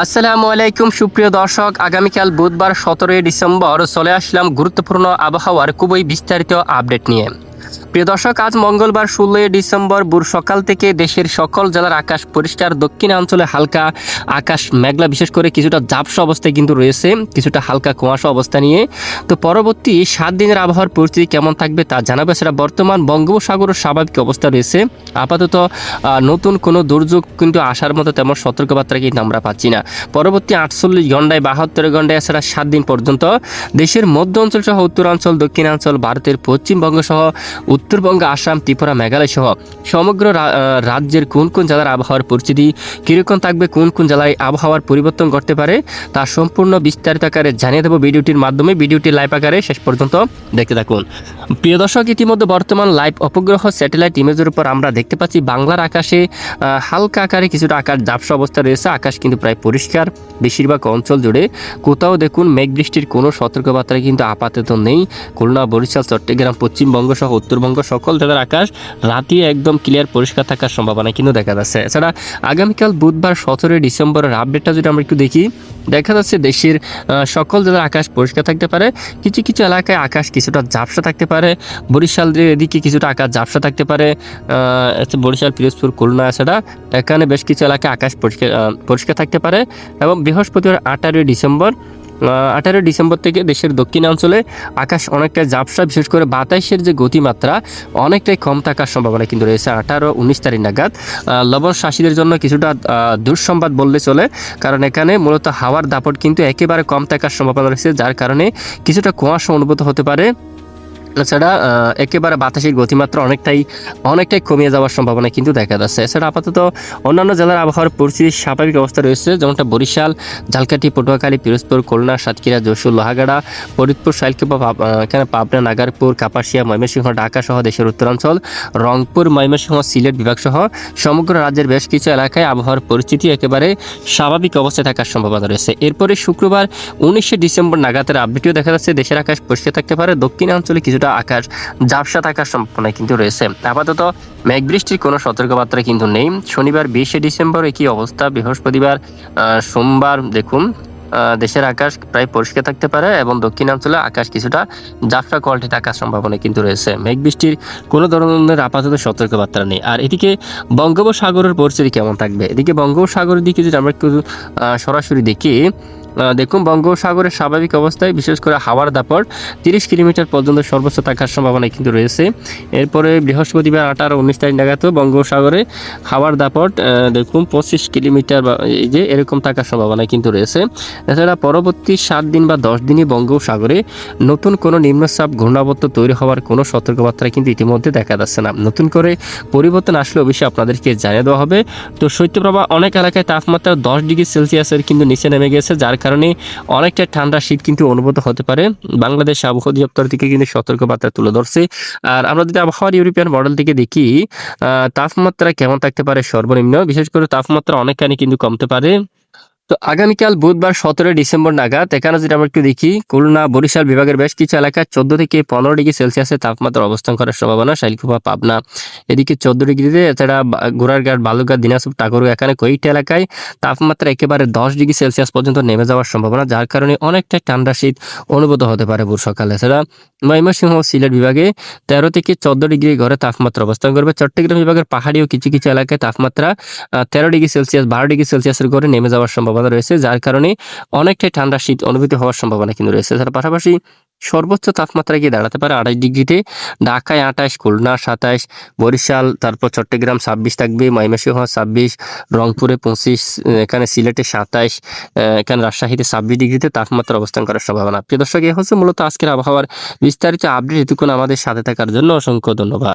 আসসালামু আলাইকুম, সুপ্রিয় দর্শক। আগামীকাল বুধবার সতেরোই ডিসেম্বর চলে আসলাম গুরুত্বপূর্ণ আবহাওয়ার খুবই বিস্তারিত আপডেট নিয়ে। প্রিয় দর্শক, আজ মঙ্গলবার ষোলোই ডিসেম্বর বুর সকাল থেকে দেশের সকল জেলার আকাশ পরিষ্কার দক্ষিণাঞ্চলে হালকা আকাশ মেঘলা, বিশেষ করে কিছুটা ঝাপসা অবস্থায় কিন্তু রয়েছে, কিছুটা হালকা কুয়াশা অবস্থা নিয়ে। তো পরবর্তী সাত দিনের আবহাওয়ার পরিস্থিতি কেমন থাকবে তা জানাবে সেটা বর্তমান বঙ্গোপসাগরের স্বাভাবিক অবস্থা রয়েছে। আপাতত নতুন কোনো দুর্যোগ কিন্তু আসার মতো তেমন সতর্কবার্তা কিন্তু আমরা পাচ্ছি না। পরবর্তী আটচল্লিশ ঘন্টায় বাহাত্তর ঘন্টায় এছাড়া সাত দিন পর্যন্ত দেশের মধ্য অঞ্চল সহ উত্তরাঞ্চল, দক্ষিণাঞ্চল, ভারতের পশ্চিমবঙ্গ সহ উত্তরবঙ্গ, আসাম, ত্রিপুরা, মেঘালয় সহ সমগ্র রাজ্যের কোন কোন জেলার আবহাওয়ার পরিস্থিতি, কীরকম থাকবে, কোন কোন জেলায় আবহাওয়ার পরিবর্তন করতে পারে, তা সম্পূর্ণ বিস্তারিত আকারে জানিয়ে দেবো ভিডিওটির মাধ্যমে। ভিডিওটি লাইভ আকারে শেষ পর্যন্ত দেখতে থাকুন। প্রিয় দর্শক, ইতিমধ্যে বর্তমান লাইভ উপগ্রহ স্যাটেলাইট ইমেজের উপর আমরা দেখতে পাচ্ছি, বাংলার আকাশে হালকা আকারে কিছুটা আকাশ ঝাপসা অবস্থা রয়েছে, আকাশ কিন্তু প্রায় পরিষ্কার। বেশিরভাগ অঞ্চল জুড়ে কোথাও দেখুন মেঘ বৃষ্টির কোনো সতর্কবার্তা কিন্তু আপাতত নেই। খুলনা, বরিশাল, চট্টগ্রাম, পশ্চিমবঙ্গ সহ উত্তরবঙ্গ সকল জেলার আকাশ রাতে একদম ক্লিয়ার পরিষ্কার থাকার সম্ভাবনা কিন্তু দেখা যাচ্ছে। এছাড়া আগামীকাল বুধবার সতেরোই ডিসেম্বরের আপডেটটা যদি আমরা একটু দেখি, দেখা যাচ্ছে দেশের সকল জেলার আকাশ পরিষ্কার থাকতে পারে। কিছু কিছু এলাকায় আকাশ কিছুটা ঝাপসা থাকতে পারে। বরিশাল এদিকে কিছুটা আকাশ ঝাপসা থাকতে পারে। বরিশাল, পিরোজপুর, খুলনা এছাড়া এখানে বেশ কিছু এলাকায় আকাশ পরিষ্কার পরিষ্কার থাকতে পারে। এবং বৃহস্পতিবার আঠারোই ডিসেম্বর আঠারোই ডিসেম্বর থেকে দেশের দক্ষিণাঞ্চলে আকাশ অনেকটা ঝাপসা, বিশেষ করে বাতাসের যে গতিমাত্রা অনেকটাই কম থাকার সম্ভাবনা কিন্তু রয়েছে। আঠারো, উনিশ তারিখ নাগাদ লবণ শাসীদের জন্য কিছুটা দুঃসংবাদ বললে চলে, কারণ এখানে মূলত হাওয়ার দাপট কিন্তু একেবারে কম থাকার সম্ভাবনা রয়েছে, যার কারণে কিছুটা কুয়াশা অনুভূত হতে পারে। এছাড়া একেবারে বাতাসের গতিমাত্রা অনেকটাই অনেকটাই কমিয়ে যাওয়ার সম্ভাবনা কিন্তু দেখা যাচ্ছে। এছাড়া আপাতত অন্যান্য জেলার আবহাওয়ার পরিস্থিতি স্বাভাবিক অবস্থা রয়েছে, যেমনটা বরিশাল, ঝালকাঠি, পটুয়াখালী, পিরোজপুর, খুলনা, সাতক্ষীরা, যশোর, লোহাগাড়া, ফরিদপুর, শাইলকুপা পাব- এখানে পাবনা, নাগারপুর, কাপাসিয়া, ময়মনসিংহ ঢাকা সহ দেশের উত্তরাঞ্চল, রংপুর, ময়মনসিংহ, সিলেট বিভাগ সহ সমগ্র রাজ্যের বেশ কিছু এলাকায় আবহাওয়ার পরিস্থিতি একেবারে স্বাভাবিক অবস্থায় থাকার সম্ভাবনা রয়েছে। এরপরে শুক্রবার উনিশে ডিসেম্বর নাগাদের আপডেটও দেখা যাচ্ছে, দেশের আকাশ পরিষ্কার থাকতে পারে, দক্ষিণাঞ্চলে কিছুটা আকাশ ঝাপসা থাকার সম্ভাবনা কিন্তু রয়েছে। আপাতত মেঘ বৃষ্টির কোনো সতর্কবার্তা কিন্তু নেই। শনিবার বিশে ডিসেম্বর একই অবস্থা। বৃহস্পতিবার সোমবার দেখুন দেশের আকাশ প্রায় পরিষ্কার থাকতে পারে এবং দক্ষিণাঞ্চলে আকাশ কিছুটা জাফরা কোয়ালিটি থাকার সম্ভাবনা কিন্তু রয়েছে। মেঘ বৃষ্টির কোনো ধরনের আপাতত সতর্কবার্তা নেই। আর এদিকে বঙ্গোপসাগরের পরিস্থিতি কেমন থাকবে? এদিকে বঙ্গোপসাগরের দিকে যদি আমরা সরাসরি দেখি দেখুন, বঙ্গোপসাগরের স্বাভাবিক অবস্থায়, বিশেষ করে হাওয়ার দাপট, তিরিশ কিলোমিটার পর্যন্ত সর্বোচ্চ থাকার সম্ভাবনা কিন্তু রয়েছে। এরপরে বৃহস্পতিবার আঠারো উনিশ তারিখ নাগাদ বঙ্গোপসাগরে হাওয়ার দাপট দেখুন, পঁচিশ কিলোমিটার বা এই যে এরকম থাকার সম্ভাবনা কিন্তু রয়েছে। এছাড়া পরবর্তী সাত দিন বা দশ দিনই বঙ্গোপসাগরে নতুন কোনো নিম্নচাপ, ঘূর্ণাবর্ত তৈরি হওয়ার কোনো সতর্কবার্তা কিন্তু ইতিমধ্যে দেখা যাচ্ছে না। নতুন করে পরিবর্তন আসলে অবশ্যই আপনাদেরকে জানিয়ে দেওয়া হবে। তো শৈত্যপ্রবাহ অনেক এলাকায় তাপমাত্রা দশ ডিগ্রি সেলসিয়াসের কিন্তু নিচে নেমে গেছে, যার কারণে অনেকটা ঠান্ডা শীত কিন্তু অনুভূত হতে পারে। বাংলাদেশ আবহাওয়া দপ্তর থেকে কিন্তু সতর্কবার্তা তুলে ধরছে। আর আমরা যদি আবহাওয়ার ইউরোপিয়ান মডেল থেকে দেখি তাপমাত্রা কেমন থাকতে পারে সর্বনিম্ন? বিশেষ করে তাপমাত্রা অনেকখানি কিন্তু কমতে পারে। তো আগামীকাল বুধবার সতেরোই ডিসেম্বর নাগাদ, এখানে যদি আমরা একটু দেখি, খুলনা, বরিশাল বিভাগের বেশ কিছু এলাকায় চোদ্দ থেকে পনেরো ডিগ্রি সেলসিয়াসের তাপমাত্রা অবস্থান করার সম্ভাবনা শাইলকুপা পাবনা। এদিকে চোদ্দ ডিগ্রিতে এছাড়া গোড়ারঘাট বালুঘাট দিনাজপুর, টাগরু এখানে কয়েকটি এলাকায় তাপমাত্রা একেবারে দশ ডিগ্রি সেলসিয়াস পর্যন্ত নেমে যাওয়ার সম্ভাবনা, যার কারণে অনেকটা ঠান্ডা শীত অনুভূত হতে পারে ভোর সকালে। এছাড়া ময়মনসিংহ সিলেট বিভাগে তেরো থেকে চোদ্দ ডিগ্রি ঘরে তাপমাত্রা অবস্থান করবে। চট্টগ্রাম বিভাগের পাহাড়ি ও কিছু কিছু এলাকায় তাপমাত্রা তেরো ডিগ্রি সেলসিয়াস, বারো ডিগ্রি সেলসিয়াসের ঘরে নেমে যাওয়ার সম্ভাবনা রয়েছে, যার কারণে অনেকটাই ঠান্ডা শীত অনুভূতি হওয়ার সম্ভাবনা কিন্তু রয়েছে। তার পাশাপাশি সর্বোচ্চ তাপমাত্রা গিয়ে দাঁড়াতে পারে আঠাশ ডিগ্রিতে। ঢাকায় আঠাশ, খুলনা সাতাশ, বরিশাল, তারপর চট্টগ্রাম ছাব্বিশ থাকবে, ময়মনসিংহ ছাব্বিশ, রংপুরে পঁচিশ, এখানে সিলেটে সাতাশ এখানে রাজশাহীতে ছাব্বিশ ডিগ্রিতে তাপমাত্রা অবস্থান করার সম্ভাবনা। প্রিয় দর্শক, এ হচ্ছে মূলত আজকের আবহাওয়ার বিস্তারিত আপডেট। এতক্ষণ আমাদের সাথে থাকার জন্য অসংখ্য ধন্যবাদ।